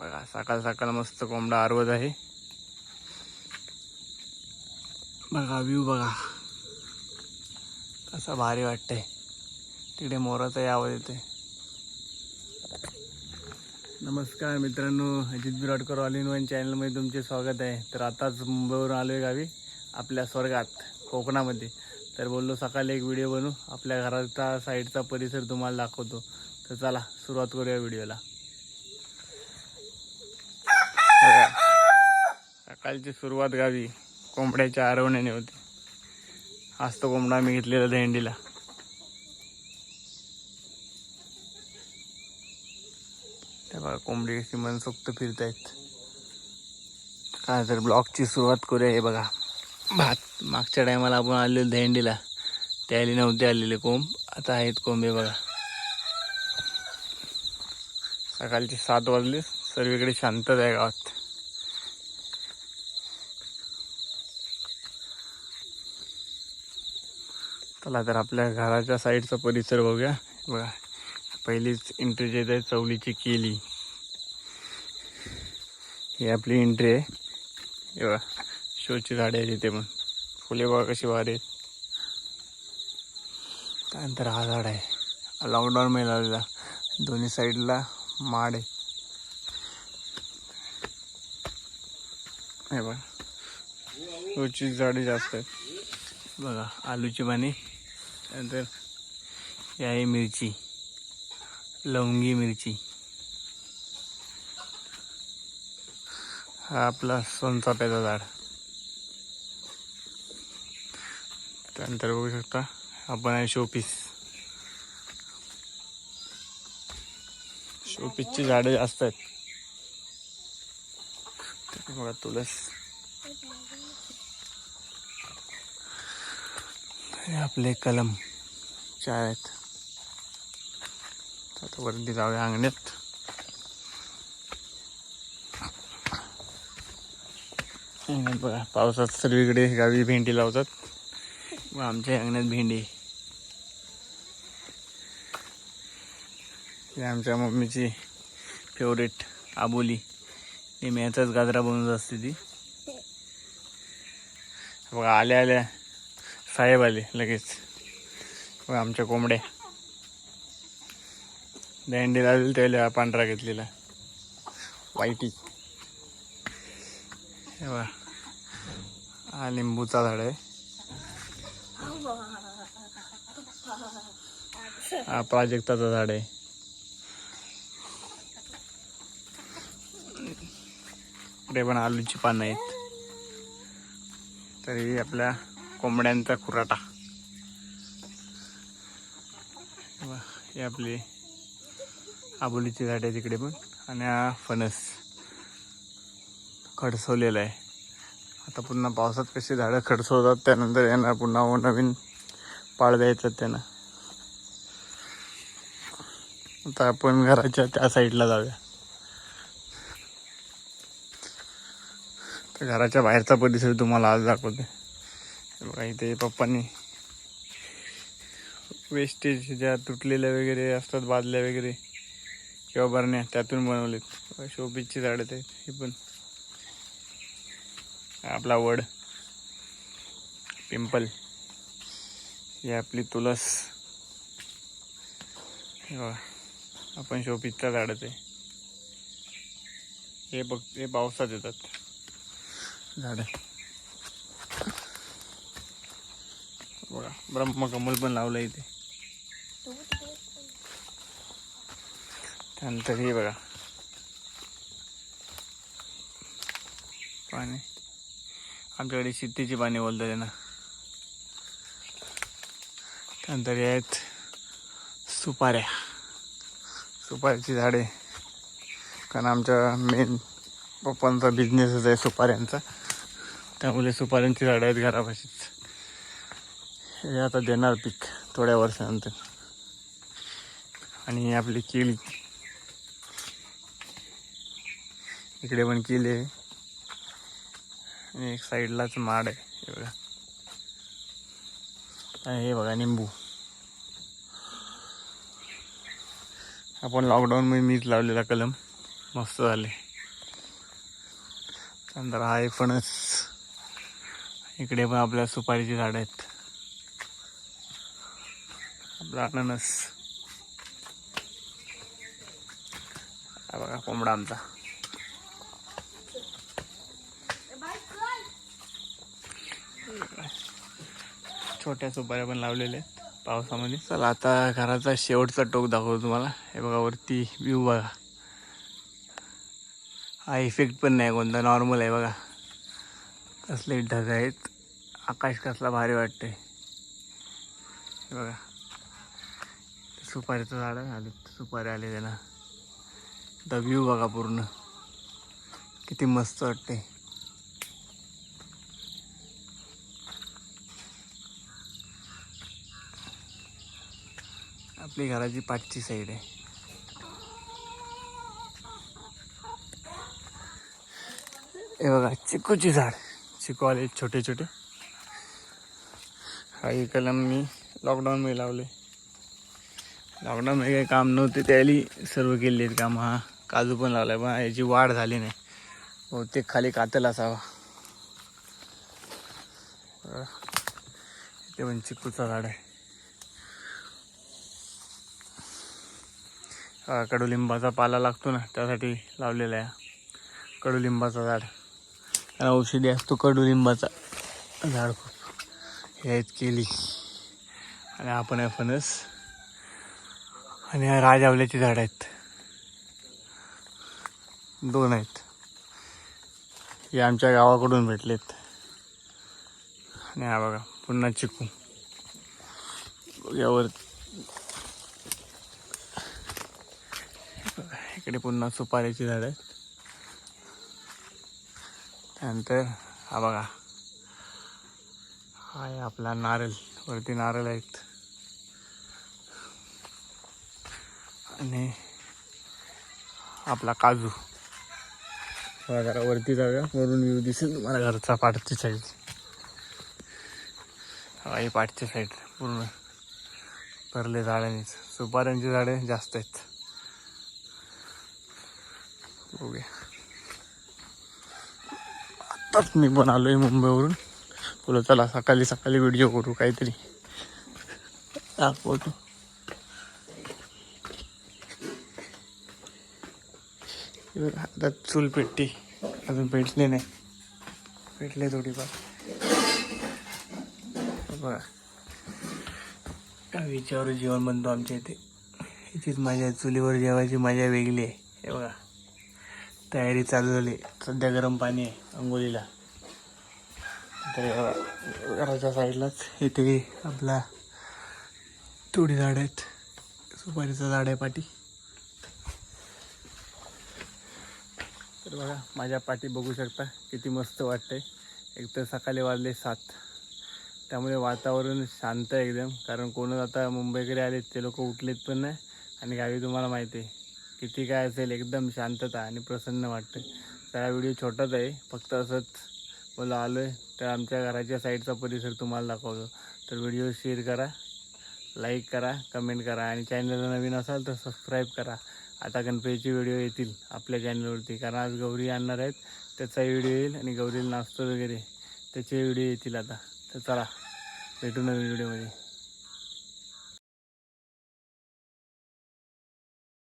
बघा सकाळ सकाळ मस्त कोंबडा आरवत आहे. बघा व्ह्यू बघा. कसा भारी वाटतंय. तिकडे मोराचाही आवाज येतोय. नमस्कार मित्रांनो Ajit Biradkar all in one चॅनलमध्ये तुमचे स्वागत आहे. तर आताच मुंबईवरून आलो आहे गावी आपल्या स्वर्गात कोकणामध्ये. तर बोललो सकाळी एक व्हिडिओ बनवू. आपल्या घराचा साईडचा परिसर तुम्हाला दाखवतो. तर चला सुरुवात करूया व्हिडिओला सकाळची सुरुवात गावी कोंबड्याच्या आरवण्याने होती. आज तो कोंबडा आम्ही घेतलेला दहेंडीला त्या बघा कोंबडी कशी मनसोक्त फिरतायत. काय तर ब्लॉकची सुरुवात करूया हे बघा. भात मागच्या टायमाला आपण आलेलो दहेंडीला त्याली नव्हते आलेले कोंब. आता आहेत कोंब हे बघा. सकाळचे सात वाजले. सर्वीकडे शांतता आहे गावात. चला तर आपल्या घराच्या साईडचा परिसर बघूया. बघा पहिलीच एंट्री जे आहे चवलीची केली. ही आपली एंट्री आहे. बघा शोची झाडे आहेत इथे पण. फुले बघा कशी वारे त्यानंतर हा झाड आहे. लॉकडाऊन मध्ये लावलेला दोन्ही साईडला माड आहे. हे बघा शोची झाडे जास्त आहेत. बघा आलूची पाणी त्यानंतर ही आहे मिरची लवंगी मिरची. हा आपला सोनचाप्याचा झाड. त्यानंतर बघू शकता आपण आहे शोपीस शोपीसची झाडं जास्त आहेत. बघा तुळस. हे आपले कलम चार आहेत आता वरती जाऊया अंगण्यात अंगणात बघा पावसात सर्वीकडे गावी भेंडी लावतात. व आमच्या अंगणात भेंडी. ही आमच्या मम्मीची फेवरेट आबोली. नेहमी याचाच गाजरा बनवत असते ती. बघा आल्या आल्या. साहेब आले लगेच आमच्या कोंबड्या. दंडी लागली त्याला पांढरा घेतलेला. वाईटी. वा हा लिंबूचा झाड आहे. हा प्राजक्ताचं झाड आहे. इकडे पण आलूची पानं आहेत. तरी आपल्या कोंबड्यांचा खुराटा. हे आपले आपली आबोलीची झाड आहे तिकडे पण. आणि हा फणस खडसवलेला आहे. आता पुन्हा पावसात कशी झाडं खडसवतात त्यानंतर यांना पुन्हा नवीन पाळ द्यायचं त्यांना. आता आपण घराच्या त्या साईडला जाऊया. तर घराच्या बाहेरचा परिसर तुम्हाला आज दाखवते. बघा इथे पप्पांनी वेस्टेज ज्या तुटलेल्या वगैरे असतात बादल्या वगैरे किंवा बरण्या त्यातून बनवलेत. शोपीसची झाडं आहेत हे पण. आपला वड पिंपल ही आपली तुलस आपण शोपीसच्या झाडं आहे हे बघ हे पावसात येतात झाडं. बघा. ब्रह्मकमल पण लावलं इथे. त्यानंतर हे बघा. पाणी. आमच्याकडे शेतीची पाणी बोलतात त्यांना त्यानंतर हे आहेत सुपाऱ्या. सुपाऱ्याची झाडे. कारण आमच्या मेन पप्पांचा बिझनेसच आहे सुपाऱ्यांचा. त्यामुळे सुपाऱ्यांची झाडं आहेत घरापाशीच. हे आता देणार पीक थोड्या वर्षानंतर. आणि आपली केळी. इकडे पण केली आहे. आणि एक साईडलाच माड आहे एवढा आणि हे बघा निंबू. आपण लॉकडाऊनमध्ये मीच लावलेला कलम. मस्त झाले. नंतर हा आहे फणस. इकडे पण आपल्या सुपारीची झाडं आहेत. आपला अननस बघा कोंबडा आमचा. छोट्या सुपाऱ्या पण लावलेल्या आहेत पावसामध्ये. चला आता घराचा शेवटचा टोक दाखवतो तुम्हाला. हे बघा वरती व्ह्यू बघा. हा इफेक्ट पण नाही कोणता नॉर्मल आहे बघा. कसले ढग आहेत. आकाश कसला भारी वाटते हे बघा. सुपारीचं झाड आहे, आले सुपारी आले त्याला. द व्ह्यू बघा पूर्ण. किती मस्त वाटते आपली घराची पाठची साईड आहे. हे बघा चिकूची झाड. चिकू आले छोटे छोटे हा कलम मी लॉकडाऊनमध्ये लावले लॉकडाऊनमध्ये काही काम नव्हते त्याली सर्व केले आहेत काम. हा काजू पण लावलाय पण याची वाढ झाली नाही. बहुतेक खाली कातल असावा. ते पण चिकूचं झाड आहे. कडुलिंबाचा पाला लागतो ना त्यासाठी लावलेला आहे. कडुलिंबाचं झाड. त्याला औषधी असतो कडुलिंबाचा झाड खूप. हे आहेत केली. आणि आपण आहे फणस आणि हा राजआवल्याची झाडं आहेत. दोन आहेत. हे आमच्या गावाकडून भेटलेत. आणि हा बघा पुन्हा चिकू. यावर इकडे पुन्हा सुपारीची झाड आहेत. त्यानंतर हा बघा. हा आहे आपला नारळ. वरती नारळ आहेत. आणि आपला काजू. बघा जरा वरती जाऊया. वरून व्ह्यू दिसेल तुम्हाला घरचा पाठची साईड हा ही पाठची साईड पूर्ण भरले झाडांनीच. सुपाऱ्यांची झाडे जास्त आहेत. बघूया. आत्ताच मी पण आलोय मुंबईवरून. बोला चला सकाळी सकाळी व्हिडिओ करू काहीतरी. दाखवतो. हातात आता चूल पेटती अजून पेटले नाही. पेटले थोडीफार. बघा. काय विचारू जेवण बनतो आमच्या इथे. इथेच माझ्या चुलीवर जेवायची मजा वेगळी आहे. हे बघा. तयारी चालू झाली. सध्या गरम पाणी आहे अंघोळीला तर घराच्या साईडलाच इथे आपला तुडी झाड आहेत. सुपारीचं झाड आहे पाठी तर बघा माझ्या पाठी बघू शकता किती मस्त वाटतंय. एक तर सकाळी वाजले सात. त्यामुळे वातावरण शांत आहे एकदम. कारण कोणच आता मुंबईकडे आलेत ते लोक उठलेत पण नाही. आणि गावी तुम्हाला माहिती आहे किती काय असेल एकदम शांतता आणि प्रसन्न वाटतं तर हा व्हिडिओ छोटाच आहे फक्त असंच बोला आलो आहे तर आमच्या घराच्या साईडचा परिसर तुम्हाला दाखवतो. तर व्हिडिओ शेअर करा लाईक करा कमेंट करा. आणि चॅनलला नवीन असाल तर सबस्क्राईब करा. आता गणपतीचे व्हिडिओ येतील आपल्या चॅनलवरती. कारण आज गौरी आणणार आहेत. त्याचाही व्हिडिओ येईल आणि गौरीला नाचतो वगैरे. त्याचे व्हिडिओ येतील आता. तर चला भेटू नवीन व्हिडिओमध्ये.